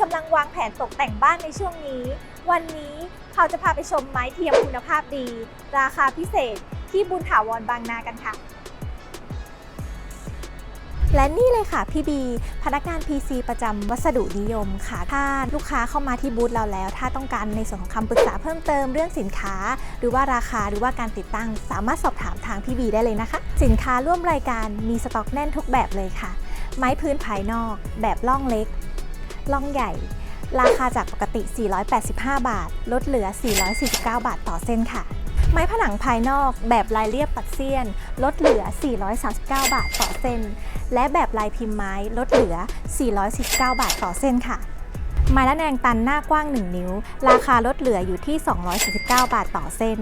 กำลังวางแผนตกแต่งบ้านในช่วงนี้ วันนี้เขาจะพาไปชมไม้เทียมคุณภาพดี ราคาพิเศษที่บุญถาวรบางนากันค่ะ และนี่เลยค่ะพี่บี พนักงาน PC ประจำวัสดุนิยมค่ะถ้าลูกค้าเข้ามาที่บูธเราแล้ว ถ้าต้องการในส่วนของคำปรึกษาเพิ่มเติมเรื่องสินค้า หรือว่าราคาหรือว่าการติดตั้ง สามารถสอบถามทางพี่บีได้เลยนะคะ สินค้าร่วมรายการมีสต็อกแน่นทุกแบบเลยค่ะ ไม้พื้นภายนอก แบบล่องเล็ก ล่องใหญ่ ราคาจากปกติ 485 บาท ลดเหลือ 449 บาทต่อเส้นค่ะ ไม้ผนังภายนอกแบบลายเรียบปัดเซียน ลดเหลือ 439 บาทต่อเส้น และแบบลายพิมพ์ไม้ลดเหลือ 449 บาทต่อเส้นค่ะไม้ละแนงตันหน้ากว้าง 1 นิ้ว ราคาลดเหลืออยู่ที่ 249 บาทต่อเส้น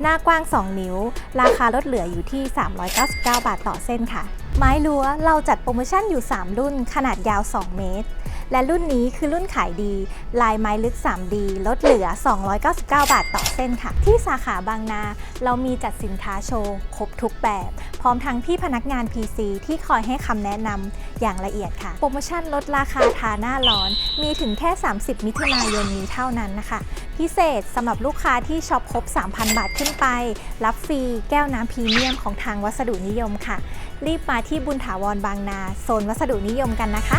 หน้ากว้าง 2 นิ้ว ราคาลดเหลืออยู่ที่ 399 บาทต่อเส้นค่ะ ไม้ลั้วเราจัดโปรโมชั่นอยู่ 3 รุ่นขนาดยาว 2 เมตร และรุ่นนี้คือรุ่นขายดี ลายไม้ลึก 3D ลดเหลือ 299 บาทต่อเส้นค่ะ ที่สาขาบางนา เรามีจัดสินค้าโชว์ ครบทุกแบบ พร้อมทั้งพี่พนักงาน PC ที่คอยให้คำแนะนำอย่างละเอียดค่ะ โปรโมชั่นลดราคาทาหน้าร้อน มีถึงแค่ 30 มิถุนายนนี้เท่านั้นนะคะ พิเศษสำหรับลูกค้าที่ช็อปครบ 3,000 บาทขึ้นไป รับฟรีแก้วน้ำพรีเมียมของทางวัสดุนิยมค่ะ รีบมาที่บุญถาวรบางนา โซนวัสดุนิยมกันนะคะ